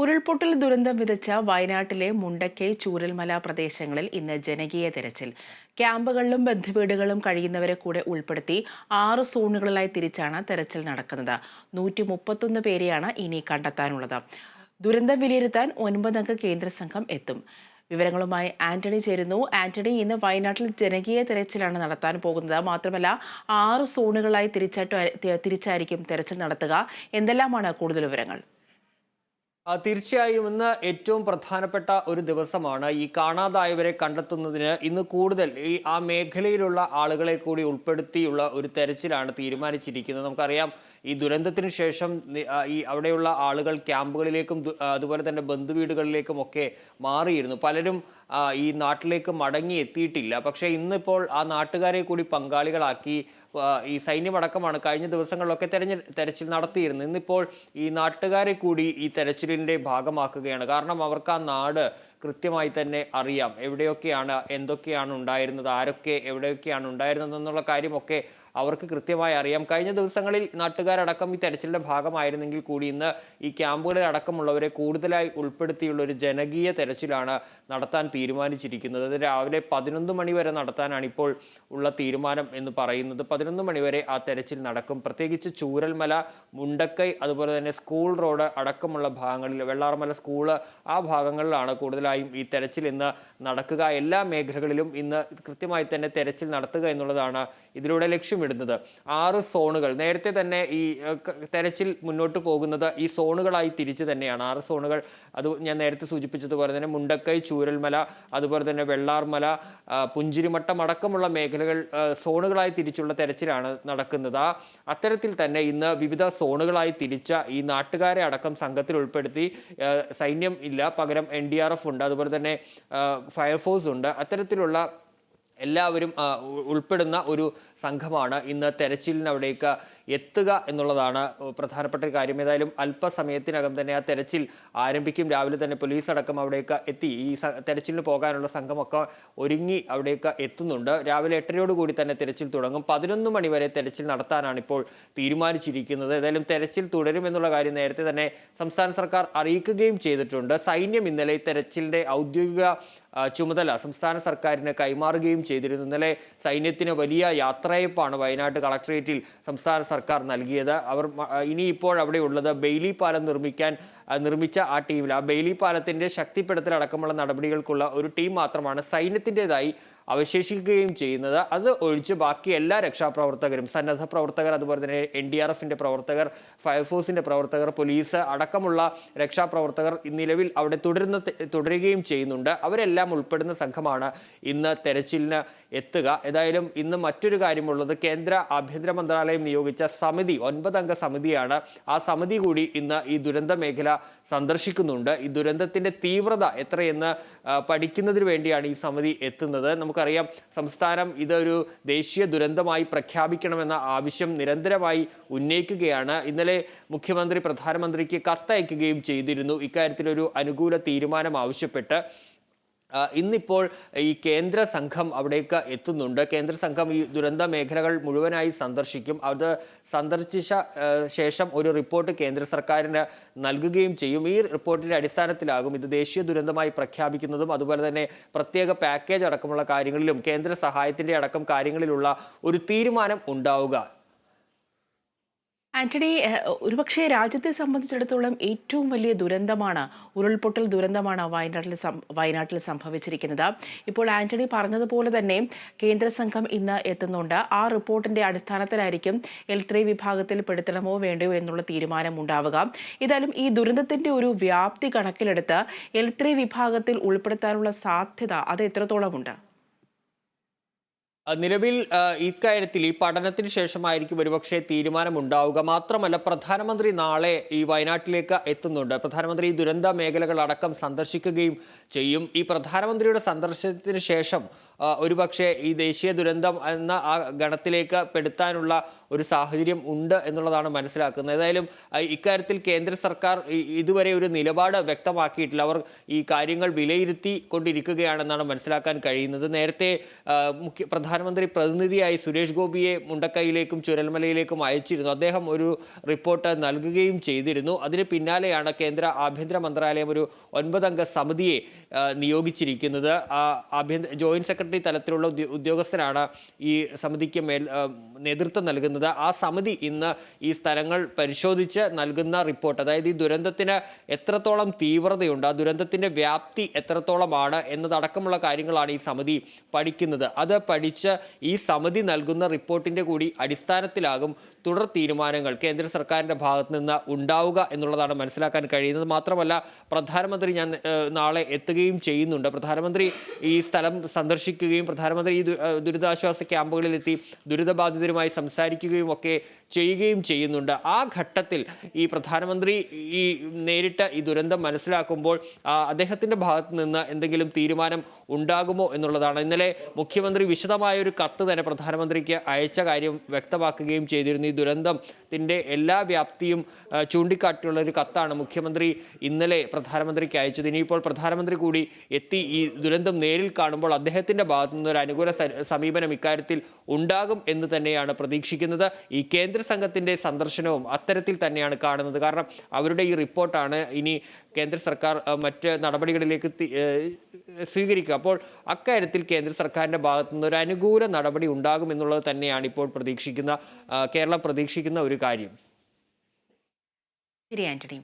ഉരുൾപൊട്ടൽ ദുരന്തം വിതച്ച വയനാട്ടിലെ മുണ്ടക്കൈ ചൂരൽമല പ്രദേശങ്ങളിൽ ഇന്ന് ജനകീയ തെരച്ചിൽ. ക്യാമ്പുകളിലും ബന്ധുവീടുകളും കഴിയുന്നവരെ കൂടെ ഉൾപ്പെടുത്തി ആറ് സോണുകളിലായി തിരിച്ചാണ് തെരച്ചിൽ നടക്കുന്നത്. നൂറ്റി മുപ്പത്തൊന്ന് പേരെയാണ് ഇനി കണ്ടെത്താനുള്ളത്. ദുരന്തം വിലയിരുത്താൻ ഒൻപതംഗ കേന്ദ്ര സംഘം എത്തും. വിവരങ്ങളുമായി ആന്റണി ചേരുന്നു. ആന്റണി ഇന്ന് വയനാട്ടിൽ ജനകീയ തെരച്ചിലാണ് നടത്താൻ പോകുന്നത്. മാത്രമല്ല ആറ് സോണുകളായി തിരിച്ചായിട്ട് തിരിച്ചായിരിക്കും തെരച്ചിൽ നടത്തുക. എന്തെല്ലാമാണ് കൂടുതൽ വിവരങ്ങൾ? തീർച്ചയായും ഇന്ന് ഏറ്റവും പ്രധാനപ്പെട്ട ഒരു ദിവസമാണ്. ഈ കാണാതായവരെ കണ്ടെത്തുന്നതിന് ഇന്ന് കൂടുതൽ ഈ ആ മേഖലയിലുള്ള ആളുകളെ കൂടി ഉൾപ്പെടുത്തിയുള്ള ഒരു തെരച്ചിലാണ് തീരുമാനിച്ചിരിക്കുന്നത്. നമുക്കറിയാം ഈ ദുരന്തത്തിന് ശേഷം ഈ അവിടെയുള്ള ആളുകൾ ക്യാമ്പുകളിലേക്കും അതുപോലെ തന്നെ ബന്ധുവീടുകളിലേക്കും ഒക്കെ മാറിയിരുന്നു. പലരും ഈ നാട്ടിലേക്ക് മടങ്ങി എത്തിയിട്ടില്ല. പക്ഷേ ഇന്നിപ്പോൾ ആ നാട്ടുകാരെ കൂടി പങ്കാളികളാക്കി ഈ സൈന്യമടക്കമാണ് കഴിഞ്ഞ ദിവസങ്ങളിലൊക്കെ തെരഞ്ഞ തെരച്ചിൽ നടത്തിയിരുന്നത് ഇന്നിപ്പോൾ ഈ നാട്ടുകാരെ കൂടി ഈ തെരച്ചിലിന്റെ ഭാഗമാക്കുകയാണ്. കാരണം അവർക്ക് ആ നാട് കൃത്യമായി തന്നെ അറിയാം. എവിടെയൊക്കെയാണ് എന്തൊക്കെയാണ് ഉണ്ടായിരുന്നത് ആരൊക്കെ എവിടെയൊക്കെയാണ് ഉണ്ടായിരുന്നത് എന്നുള്ള കാര്യമൊക്കെ അവർക്ക് കൃത്യമായി അറിയാം. കഴിഞ്ഞ ദിവസങ്ങളിൽ നാട്ടുകാരടക്കം ഈ തെരച്ചിലിന്റെ ഭാഗമായിരുന്നെങ്കിൽ കൂടി ഇന്ന് ഈ ക്യാമ്പുകളിൽ അടക്കമുള്ളവരെ കൂടുതലായി ഉൾപ്പെടുത്തിയുള്ള ഒരു ജനകീയ തെരച്ചിലാണ് നടത്താൻ തീരുമാനിച്ചിരിക്കുന്നത്. അത് രാവിലെ പതിനൊന്ന് മണി വരെ നടത്താനാണ് ഇപ്പോൾ ഉള്ള തീരുമാനം എന്ന് പറയുന്നത്. പതിനൊന്ന് മണി വരെ ആ തെരച്ചിൽ നടക്കും. പ്രത്യേകിച്ച് ചൂരൽമല മുണ്ടക്കൈ അതുപോലെ തന്നെ സ്കൂൾ റോഡ് അടക്കമുള്ള ഭാഗങ്ങളിൽ വെള്ളാർമല സ്കൂൾ ആ ഭാഗങ്ങളിലാണ് കൂടുതലായും ഈ തെരച്ചിൽ ഇന്ന് നടക്കുക. എല്ലാ മേഖലകളിലും ഇന്ന് കൃത്യമായി തന്നെ തെരച്ചിൽ നടത്തുക എന്നുള്ളതാണ് ഇതിലൂടെ ലക്ഷ്യമിടുന്നത്. ആറ് സോണുകൾ. നേരത്തെ തന്നെ ഈ തെരച്ചിൽ മുന്നോട്ട് പോകുന്നത് ഈ സോണുകളായി തിരിച്ചു തന്നെയാണ്. ആറ് സോണുകൾ അത് ഞാൻ നേരത്തെ സൂചിപ്പിച്ചതുപോലെ തന്നെ മുണ്ടക്കൈ ചൂരൽമല അതുപോലെ തന്നെ വെള്ളാർമല പുഞ്ചിരിമട്ടം അടക്കമുള്ള മേഖലകൾ സോണുകളായി തിരിച്ചുള്ള തെരച്ചിലാണ് നടക്കുന്നത്. അത്തരത്തിൽ തന്നെ ഇന്ന് വിവിധ സോണുകളായി തിരിച്ച ഈ നാട്ടുകാരെ അടക്കം സംഘത്തിൽ ഉൾപ്പെടുത്തി സൈന്യം ഇല്ല. പകരം എൻ ഉണ്ട്. അതുപോലെ തന്നെ ഫയർഫോഴ്സ് ഉണ്ട്. അത്തരത്തിലുള്ള എല്ലാവരും ഉൾപ്പെടുന്ന ഒരു സംഘമാണ് ഇന്ന് തെരച്ചിലിനവിടേക്ക് എത്തുക എന്നുള്ളതാണ് പ്രധാനപ്പെട്ട ഒരു കാര്യം. ഏതായാലും അല്പസമയത്തിനകം തന്നെ ആ തെരച്ചിൽ ആരംഭിക്കും. രാവിലെ തന്നെ പോലീസ് അടക്കം അവിടേക്ക് എത്തി. ഈ തെരച്ചിലിന് പോകാനുള്ള സംഘമൊക്കെ ഒരുങ്ങി അവിടേക്ക് എത്തുന്നുണ്ട്. രാവിലെ എട്ടരയോടുകൂടി തന്നെ തെരച്ചിൽ തുടങ്ങും. പതിനൊന്ന് മണി വരെ തെരച്ചിൽ നടത്താനാണ് ഇപ്പോൾ തീരുമാനിച്ചിരിക്കുന്നത്. ഏതായാലും തെരച്ചിൽ തുടരുമെന്നുള്ള കാര്യം നേരത്തെ തന്നെ സംസ്ഥാന സർക്കാർ അറിയിക്കുകയും ചെയ്തിട്ടുണ്ട്. സൈന്യം ഇന്നലെ തെരച്ചിലിന്റെ ഔദ്യോഗിക ചുമതല സംസ്ഥാന സർക്കാരിന് കൈമാറുകയും ചെയ്തിരുന്നു. ഇന്നലെ സൈന്യത്തിന് വലിയ യാത്രയപ്പാണ് വയനാട് കളക്ടറേറ്റിൽ സംസ്ഥാന സർക്കാർ നൽകിയത്. അവർ ഇനിയിപ്പോൾ അവിടെ ഉള്ളത് ബെയിലി പാലം നിർമ്മിക്കാൻ നിർമ്മിച്ച ആ ടീമിൽ ആ ബെയിലി പാലത്തിന്റെ ശക്തിപ്പെടുത്തൽ അടക്കമുള്ള നടപടികൾക്കുള്ള ഒരു ടീം മാത്രമാണ് സൈന്യത്തിന്റെതായി അവശേഷിക്കുകയും ചെയ്യുന്നത്. അത് ഒഴിച്ച് ബാക്കി എല്ലാ രക്ഷാപ്രവർത്തകരും സന്നദ്ധ പ്രവർത്തകർ അതുപോലെ തന്നെ എൻ ഡി ആർ എഫിന്റെ പ്രവർത്തകർ ഫയർഫോഴ്സിന്റെ പ്രവർത്തകർ പോലീസ് അടക്കമുള്ള രക്ഷാപ്രവർത്തകർ നിലവിൽ അവിടെ തുടരുന്ന തുടരുകയും ചെയ്യുന്നുണ്ട്. അവരെല്ലാം ഉൾപ്പെടുന്ന സംഘമാണ് ഇന്ന് തെരച്ചിലിന് എത്തുക. ഏതായാലും ഇന്ന് മറ്റൊരു കാര്യമുള്ളത് കേന്ദ്ര ആഭ്യന്തര മന്ത്രാലയം നിയോഗിച്ച സമിതി ഒൻപതംഗ സമിതിയാണ്. ആ സമിതി കൂടി ഇന്ന് ഈ ദുരന്ത മേഖല സന്ദർശിക്കുന്നുണ്ട്. ഈ ദുരന്തത്തിന്റെ തീവ്രത എത്രയെന്ന് പഠിക്കുന്നതിന് വേണ്ടിയാണ് ഈ സമിതി എത്തുന്നത്. നമുക്കറിയാം സംസ്ഥാനം ഇതൊരു ദേശീയ ദുരന്തമായി പ്രഖ്യാപിക്കണമെന്ന ആവശ്യം നിരന്തരമായി ഉന്നയിക്കുകയാണ്. ഇന്നലെ മുഖ്യമന്ത്രി പ്രധാനമന്ത്രിക്ക് കത്തയക്കുകയും ചെയ്തിരുന്നു. ഇക്കാര്യത്തിലൊരു അനുകൂല തീരുമാനം ആവശ്യപ്പെട്ട് ഇന്നിപ്പോൾ ഈ കേന്ദ്ര സംഘം അവിടേക്ക് എത്തുന്നുണ്ട്. കേന്ദ്ര സംഘം ഈ ദുരന്ത മേഖലകൾ മുഴുവനായി സന്ദർശിക്കും. അത് സന്ദർശിച്ച ശേഷം ഒരു റിപ്പോർട്ട് കേന്ദ്ര സർക്കാരിന് നൽകുകയും ചെയ്യും. ഈ റിപ്പോർട്ടിന്റെ അടിസ്ഥാനത്തിലാകും ഇത് ദേശീയ ദുരന്തമായി പ്രഖ്യാപിക്കുന്നതും അതുപോലെ തന്നെ പ്രത്യേക പാക്കേജ് അടക്കമുള്ള കാര്യങ്ങളിലും കേന്ദ്ര സഹായത്തിന്റെ അടക്കം കാര്യങ്ങളിലുള്ള ഒരു തീരുമാനം ഉണ്ടാവുക. ആന്റണി ഒരുപക്ഷെ രാജ്യത്തെ സംബന്ധിച്ചിടത്തോളം ഏറ്റവും വലിയ ദുരന്തമാണ് ഉരുൾപൊട്ടൽ ദുരന്തമാണ് വയനാട്ടിൽ വയനാട്ടിൽ സംഭവിച്ചിരിക്കുന്നത്. ഇപ്പോൾ ആന്റണി പറഞ്ഞതുപോലെ തന്നെ കേന്ദ്ര സംഘം ഇന്ന് എത്തുന്നുണ്ട്. ആ റിപ്പോർട്ടിന്റെ അടിസ്ഥാനത്തിലായിരിക്കും എൽ ത്രീ വിഭാഗത്തിൽ പെടുത്തണമോ വേണ്ടയോ എന്നുള്ള തീരുമാനം ഉണ്ടാവുക ഏതായാലും ഈ ദുരന്തത്തിന്റെ ഒരു വ്യാപ്തി കണക്കിലെടുത്ത് എൽ ത്രീ വിഭാഗത്തിൽ ഉൾപ്പെടുത്താനുള്ള സാധ്യത അത് എത്രത്തോളമുണ്ട്? നിലവിൽ ഇക്കാര്യത്തിൽ ഈ പഠനത്തിന് ശേഷമായിരിക്കും ഒരുപക്ഷെ തീരുമാനം ഉണ്ടാവുക മാത്രമല്ല പ്രധാനമന്ത്രി നാളെ ഈ വയനാട്ടിലേക്ക് എത്തുന്നുണ്ട്. പ്രധാനമന്ത്രി ദുരന്ത മേഖലകളടക്കം സന്ദർശിക്കുകയും ചെയ്യും. ഈ പ്രധാനമന്ത്രിയുടെ സന്ദർശനത്തിന് ശേഷം ഒരുപക്ഷെ ഈ ദേശീയ ദുരന്തം എന്ന ആ ഗണത്തിലേക്ക് പെടുത്താനുള്ള ഒരു സാഹചര്യം ഉണ്ട് എന്നുള്ളതാണ് മനസ്സിലാക്കുന്നത്. ഏതായാലും ഇക്കാര്യത്തിൽ കേന്ദ്ര സർക്കാർ ഇതുവരെ ഒരു നിലപാട് വ്യക്തമാക്കിയിട്ടില്ല. അവർ ഈ കാര്യങ്ങൾ വിലയിരുത്തി കൊണ്ടിരിക്കുകയാണെന്നാണ് മനസ്സിലാക്കാൻ കഴിയുന്നത്. നേരത്തെ മുഖ്യ പ്രധാനമന്ത്രി പ്രതിനിധിയായി സുരേഷ് ഗോപിയെ മുണ്ടക്കൈയിലേക്കും ചുരൽമലയിലേക്കും അയച്ചിരുന്നു. അദ്ദേഹം ഒരു റിപ്പോർട്ട് നൽകുകയും ചെയ്തിരുന്നു. അതിന് പിന്നാലെയാണ് കേന്ദ്ര ആഭ്യന്തര മന്ത്രാലയം ഒരു ഒൻപതംഗ സമിതിയെ നിയോഗിച്ചിരിക്കുന്നത്. ആഭ്യന്തര ജോയിന്റ് സെക്രട്ടറി തലത്തിലുള്ള ഉദ്യോഗസ്ഥരാണ് ഈ സമിതിക്ക് മേൽ നേതൃത്വം നൽകുന്നത്. ആ സമിതി ഇന്ന് ഈ സ്ഥലങ്ങൾ പരിശോധിച്ച് നൽകുന്ന റിപ്പോർട്ട് അതായത് ഈ ദുരന്തത്തിന് എത്രത്തോളം തീവ്രതയുണ്ട് ആ ദുരന്തത്തിന്റെ വ്യാപ്തി എത്രത്തോളമാണ് എന്നതടക്കമുള്ള കാര്യങ്ങളാണ് ഈ സമിതി പഠിക്കുന്നത്. അത് പഠിച്ച് ഈ സമിതി നൽകുന്ന റിപ്പോർട്ടിന്റെ കൂടി അടിസ്ഥാനത്തിലാകും തുടർ തീരുമാനങ്ങൾ കേന്ദ്ര സർക്കാരിന്റെ ഭാഗത്ത് നിന്ന് ഉണ്ടാവുക എന്നുള്ളതാണ് മനസ്സിലാക്കാൻ കഴിയുന്നത്. മാത്രമല്ല പ്രധാനമന്ത്രി ഞാൻ നാളെ എത്തുകയും ചെയ്യുന്നുണ്ട്. പ്രധാനമന്ത്രി ഈ സ്ഥലം സന്ദർശിക്കുകയും പ്രധാനമന്ത്രി ഈ ദുരിതാശ്വാസ ക്യാമ്പുകളിലെത്തി ദുരിതബാധിതരുമായി സംസാരിക്കുകയും ഒക്കെ ചെയ്യുകയും ചെയ്യുന്നുണ്ട്. ആ ഘട്ടത്തിൽ ഈ പ്രധാനമന്ത്രി ഈ നേരിട്ട് ഈ ദുരന്തം മനസ്സിലാക്കുമ്പോൾ അദ്ദേഹത്തിന്റെ ഭാഗത്ത് നിന്ന് എന്തെങ്കിലും തീരുമാനം ഉണ്ടാകുമോ എന്നുള്ളതാണ്. ഇന്നലെ മുഖ്യമന്ത്രി വിശദമായ ഒരു കത്ത് തന്നെ പ്രധാനമന്ത്രിക്ക് അയച്ച കാര്യം വ്യക്തമാക്കുകയും ചെയ്തിരുന്നു. ഈ ദുരന്തത്തിന്റെ എല്ലാ വ്യാപ്തിയും ചൂണ്ടിക്കാട്ടിയുള്ള ഒരു കത്താണ് മുഖ്യമന്ത്രി ഇന്നലെ പ്രധാനമന്ത്രിക്ക് അയച്ചത്. ഇനിയിപ്പോൾ പ്രധാനമന്ത്രി കൂടി എത്തി ഈ ദുരന്തം നേരിൽ കാണുമ്പോൾ അദ്ദേഹത്തിന്റെ ഭാഗത്തു നിന്ന് ഒരു അനുകൂല സമീപനം ഇക്കാര്യത്തിൽ ഉണ്ടാകും എന്ന് തന്നെയാണ് പ്രതീക്ഷിക്കുന്നത്. ഈ കേന്ദ്ര സംഘത്തിന്റെ സന്ദർശനവും അത്തരത്തിൽ തന്നെയാണ് കാണുന്നത്. കാരണം അവരുടെ ഈ റിപ്പോർട്ടാണ് ഇനി കേന്ദ്ര സർക്കാർ മറ്റ് നടപടികളിലേക്ക് സ്വീകരിക്കുക. അപ്പോൾ അക്കാര്യത്തിൽ കേന്ദ്ര സർക്കാരിന്റെ ഭാഗത്തു നിന്ന് ഒരു അനുകൂല നടപടി ഉണ്ടാകും എന്നുള്ളത് തന്നെയാണ് ഇപ്പോൾ പ്രതീക്ഷിക്കുന്ന കേരളം പ്രതീക്ഷിക്കുന്ന ഒരു കാര്യം. ശരി ആന്റണി.